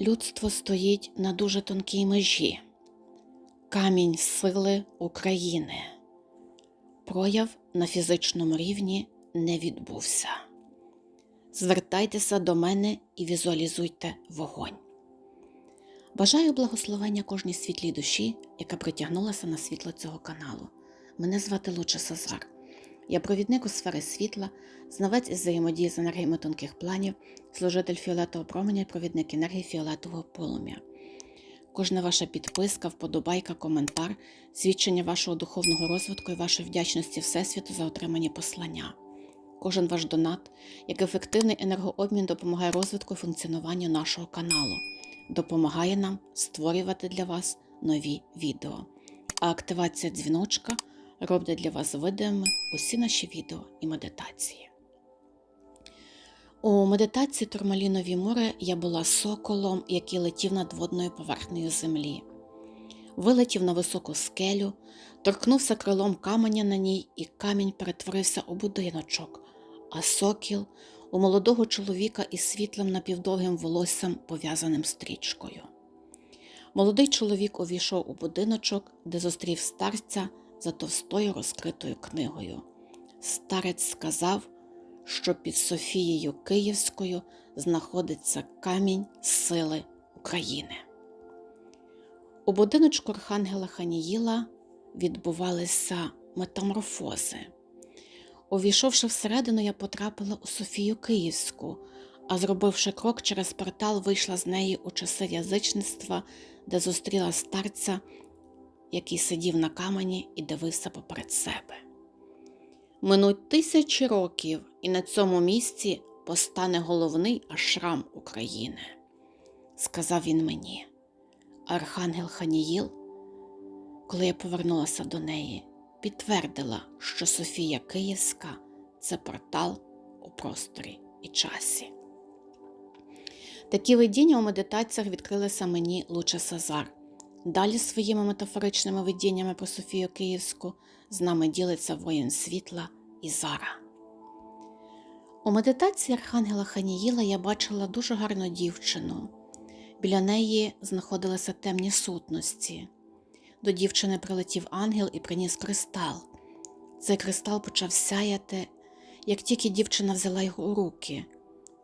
Людство стоїть на дуже тонкій межі. Камінь сили України. Прояв на фізичному рівні не відбувся. Звертайтеся до мене і візуалізуйте вогонь. Бажаю благословення кожній світлій душі, яка притягнулася на світло цього каналу. Мене звати Луча Сазар. Я провідник у сфери світла, знавець із взаємодії з енергіями тонких планів, служитель фіолетового променя і провідник енергії фіолетового полум'я. Кожна ваша підписка, вподобайка, коментар, свідчення вашого духовного розвитку і вашої вдячності Всесвіту за отримані послання. Кожен ваш донат, як ефективний енергообмін допомагає розвитку і функціонуванню нашого каналу, допомагає нам створювати для вас нові відео. А активація дзвіночка робить для вас видимими усі наші відео і медитації. У медитації Турмалінові море я була соколом, який летів над водною поверхнею землі. Вилетів на високу скелю, торкнувся крилом каменя на ній, і камінь перетворився у будиночок, а сокіл у молодого чоловіка із світлим напівдовгим волоссям, пов'язаним стрічкою. Молодий чоловік увійшов у будиночок, де зустрів старця за товстою розкритою книгою. Старець сказав, що під Софією Київською знаходиться камінь сили України. У будиночку Архангела Ханіїла відбувалися метаморфози. Увійшовши всередину, я потрапила у Софію Київську, а зробивши крок через портал, вийшла з неї у часи язичництва, де зустріла старця, який сидів на камені і дивився поперед себе. Минуть тисячі років, і на цьому місці постане головний ашрам України, сказав він мені. Архангел Ханіїл, коли я повернулася до неї, підтвердила, що Софія Київська це портал у просторі і часі. Такі видіння у медитаціях відкрилися мені Луча Сазар. Далі своїми метафоричними видіннями про Софію Київську з нами ділиться воїн світла і Зара. У медитації Архангела Ханіїла я бачила дуже гарну дівчину. Біля неї знаходилися темні сутності. До дівчини прилетів ангел і приніс кристал. Цей кристал почав сяяти, як тільки дівчина взяла його у руки,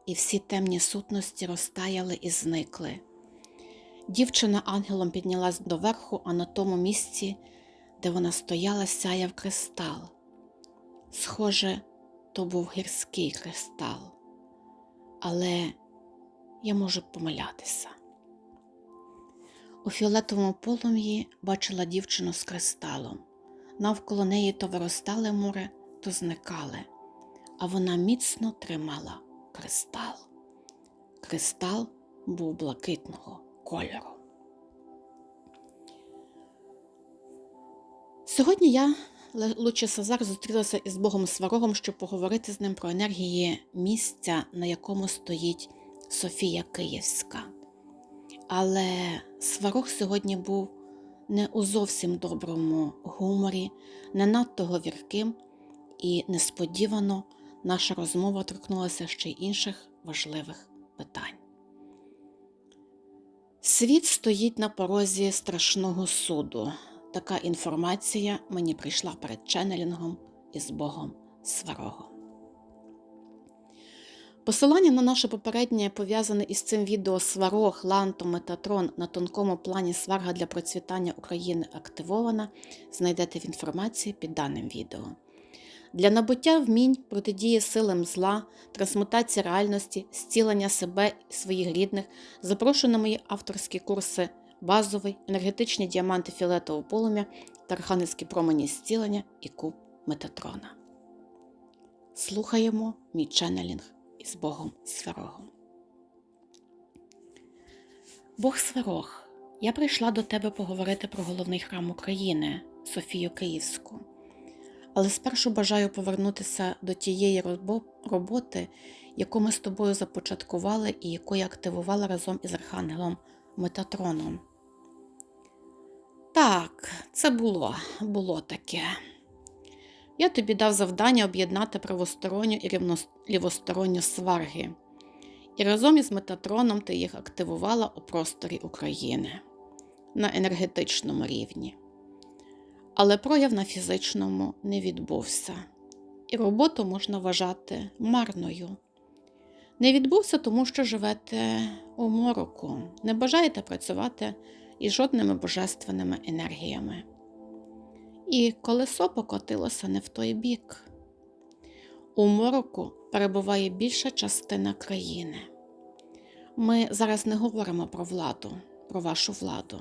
і всі темні сутності розтаяли і зникли. Дівчина ангелом піднялась доверху, а на тому місці, де вона стояла, сяяв кристал. Схоже, то був гірський кристал, але я можу помилятися. У фіолетовому полум'ї бачила дівчину з кристалом. Навколо неї то виростали море, то зникали, а вона міцно тримала кристал. Кристал був блакитного кольору. Сьогодні я, Луче Сазар, зустрілася із Богом Сварогом, щоб поговорити з ним про енергії місця, на якому стоїть Софія Київська. Але Сварог сьогодні був не у зовсім доброму гуморі, не надто говірким, і несподівано наша розмова торкнулася ще й інших важливих питань. Світ стоїть на порозі страшного суду. Така інформація мені прийшла перед ченнелінгом із Богом Сварогом. Посилання на наше попереднє пов'язане із цим відео Сварог, Ланто, Метатрон на тонкому плані сварга для процвітання України активована, знайдете в інформації під даним відео. Для набуття вмінь протидії силам зла, трансмутації реальності, зцілення себе і своїх рідних запрошую на мої авторські курси базовий, енергетичні діаманти фіолетового полум'я та архангельські промені зцілення і куб Метатрона. Слухаємо мій ченнелінг із Богом Сварогом. Бог Сварог, я прийшла до тебе поговорити про головний храм України Софію Київську. Але спершу бажаю повернутися до тієї роботи, яку ми з тобою започаткували і яку я активувала разом із Архангелом Метатроном. Так, це було, було таке. Я тобі дав завдання об'єднати правосторонню і лівосторонню сварги. І разом із Метатроном ти їх активувала у просторі України на енергетичному рівні. Але прояв на фізичному не відбувся, і роботу можна вважати марною. Не відбувся, тому що живете у мороку, не бажаєте працювати із жодними божественними енергіями. І колесо покотилося не в той бік. У мороку перебуває більша частина країни. Ми зараз не говоримо про владу, про вашу владу,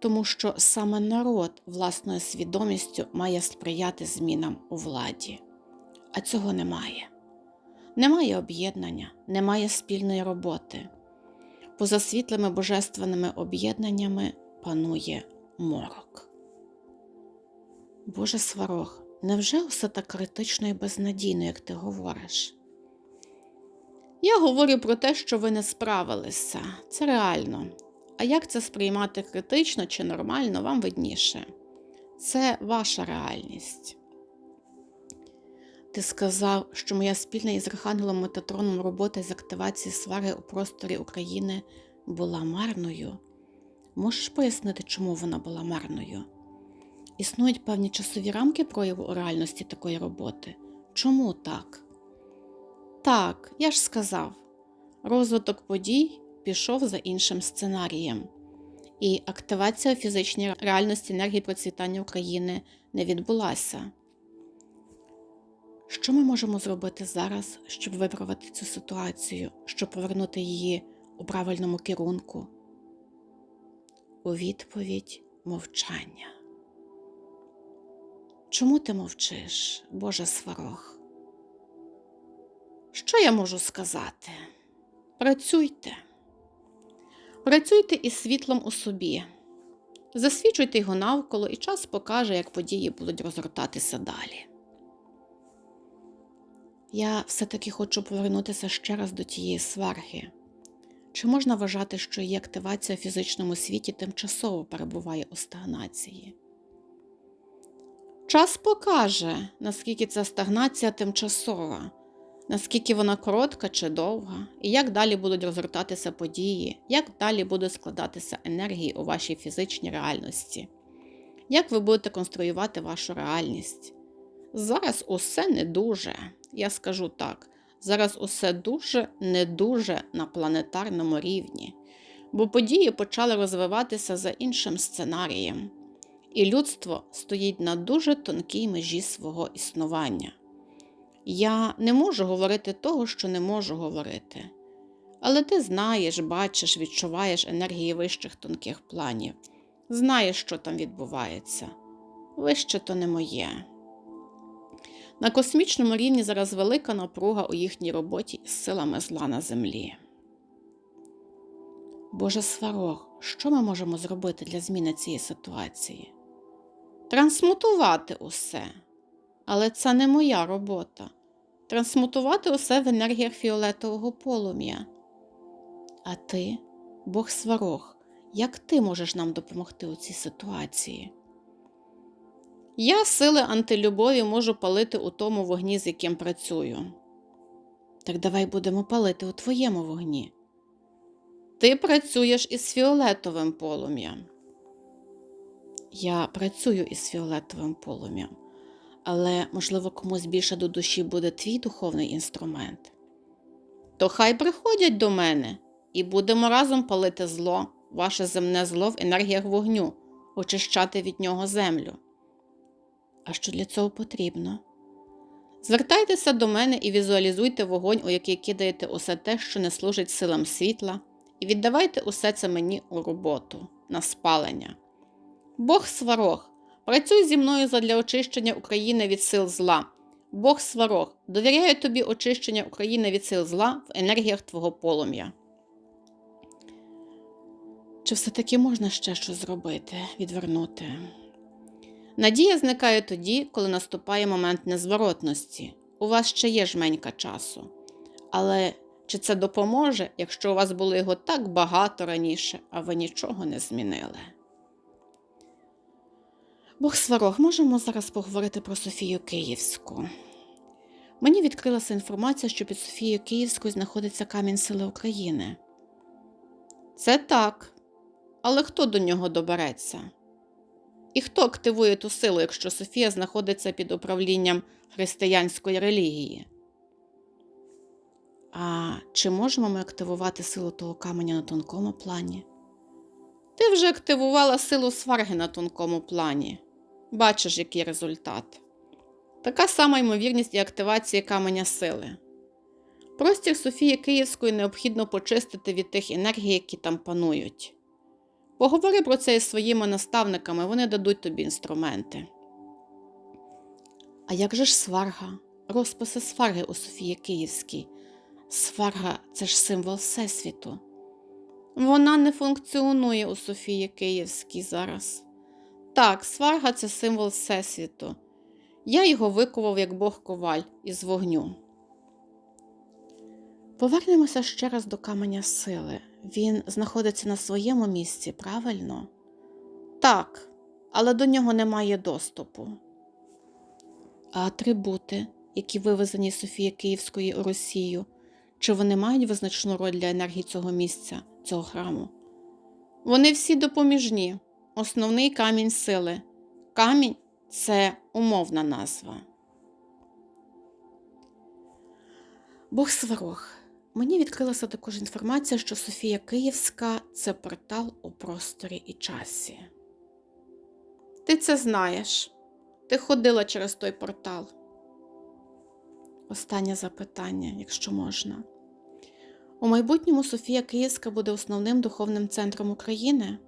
тому що саме народ власною свідомістю має сприяти змінам у владі, а цього немає. Немає об'єднання, немає спільної роботи. Поза світлими божественними об'єднаннями панує морок. Боже сварог, невже усе так критично і безнадійно, як ти говориш? Я говорю про те, що ви не справилися. Це реально. А як це сприймати критично чи нормально, вам видніше. Це ваша реальність. Ти сказав, що моя спільна із Архангелом Метатроном робота з активації свари у просторі України була марною. Можеш пояснити, чому вона була марною? Існують певні часові рамки прояву у реальності такої роботи. Чому так? Так, я ж сказав, розвиток подій пішов за іншим сценарієм, і активація у фізичній реальності енергії процвітання України не відбулася. Що ми можемо зробити зараз, щоб виправити цю ситуацію, щоб повернути її у правильному керунку? У відповідь мовчання. Чому ти мовчиш, Боже сварог? Що я можу сказати? Працюйте. Працюйте із світлом у собі. Засвічуйте його навколо, і час покаже, як події будуть розгортатися далі. Я все-таки хочу повернутися ще раз до тієї сварги. Чи можна вважати, що її активація в фізичному світі тимчасово перебуває у стагнації? Час покаже, наскільки ця стагнація тимчасова, наскільки вона коротка чи довга, і як далі будуть розгортатися події, як далі будуть складатися енергії у вашій фізичній реальності, як ви будете конструювати вашу реальність. Зараз усе не дуже, я скажу так, зараз усе дуже не дуже на планетарному рівні, бо події почали розвиватися за іншим сценарієм, і людство стоїть на дуже тонкій межі свого існування. Я не можу говорити того, що не можу говорити. Але ти знаєш, бачиш, відчуваєш енергії вищих тонких планів, знаєш, що там відбувається. Вище то не моє. На космічному рівні зараз велика напруга у їхній роботі із силами зла на землі. Боже сварог, що ми можемо зробити для зміни цієї ситуації? Трансмутувати усе. Але це не моя робота. Трансмутувати усе в енергіях фіолетового полум'я. А ти, Бог сварог, як ти можеш нам допомогти у цій ситуації? Я сили антилюбові можу палити у тому вогні, з яким працюю. Так давай будемо палити у твоєму вогні. Ти працюєш із фіолетовим полум'ям. Я працюю із фіолетовим полум'ям, але, можливо, комусь більше до душі буде твій духовний інструмент. То хай приходять до мене і будемо разом палити зло, ваше земне зло в енергіях вогню, очищати від нього землю. А що для цього потрібно? Звертайтеся до мене і візуалізуйте вогонь, у який кидаєте усе те, що не служить силам світла, і віддавайте усе це мені у роботу, на спалення. Бог сварог, працюй зі мною задля очищення України від сил зла. Бог сварог, довіряю тобі очищення України від сил зла в енергіях твого полум'я. Чи все-таки можна ще щось зробити, відвернути? Надія зникає тоді, коли наступає момент незворотності. У вас ще є жменька часу. Але чи це допоможе, якщо у вас було його так багато раніше, а ви нічого не змінили? Бог сварог, можемо зараз поговорити про Софію Київську. Мені відкрилася інформація, що під Софією Київською знаходиться камінь сили України. Це так. Але хто до нього добереться? І хто активує ту силу, якщо Софія знаходиться під управлінням християнської релігії? А чи можемо ми активувати силу того каменя на тонкому плані? Ти вже активувала силу сварги на тонкому плані. Бачиш, який результат. Така сама ймовірність і активації каменя сили. Простір Софії Київської необхідно почистити від тих енергій, які там панують. Поговори про це із своїми наставниками, вони дадуть тобі інструменти. А як же ж сварга? Розписи сварги у Софії Київській. Сварга це ж символ Всесвіту. Вона не функціонує у Софії Київській зараз. Так, сварга це символ Всесвіту. Я його викував як Бог коваль із вогню. Повернемося ще раз до каменя сили. Він знаходиться на своєму місці, правильно? Так, але до нього немає доступу. А атрибути, які вивезені з Софії Київської у Росію, чи вони мають визначну роль для енергії цього місця, цього храму? Вони всі допоміжні, основний камінь сили. Камінь це умовна назва. Бог сварог. Мені відкрилася також інформація, що Софія Київська це портал у просторі і часі. Ти це знаєш. Ти ходила через той портал. Останнє запитання, якщо можна. У майбутньому Софія Київська буде основним духовним центром України?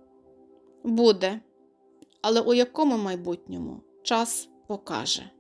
Буде. Але у якому майбутньому час покаже.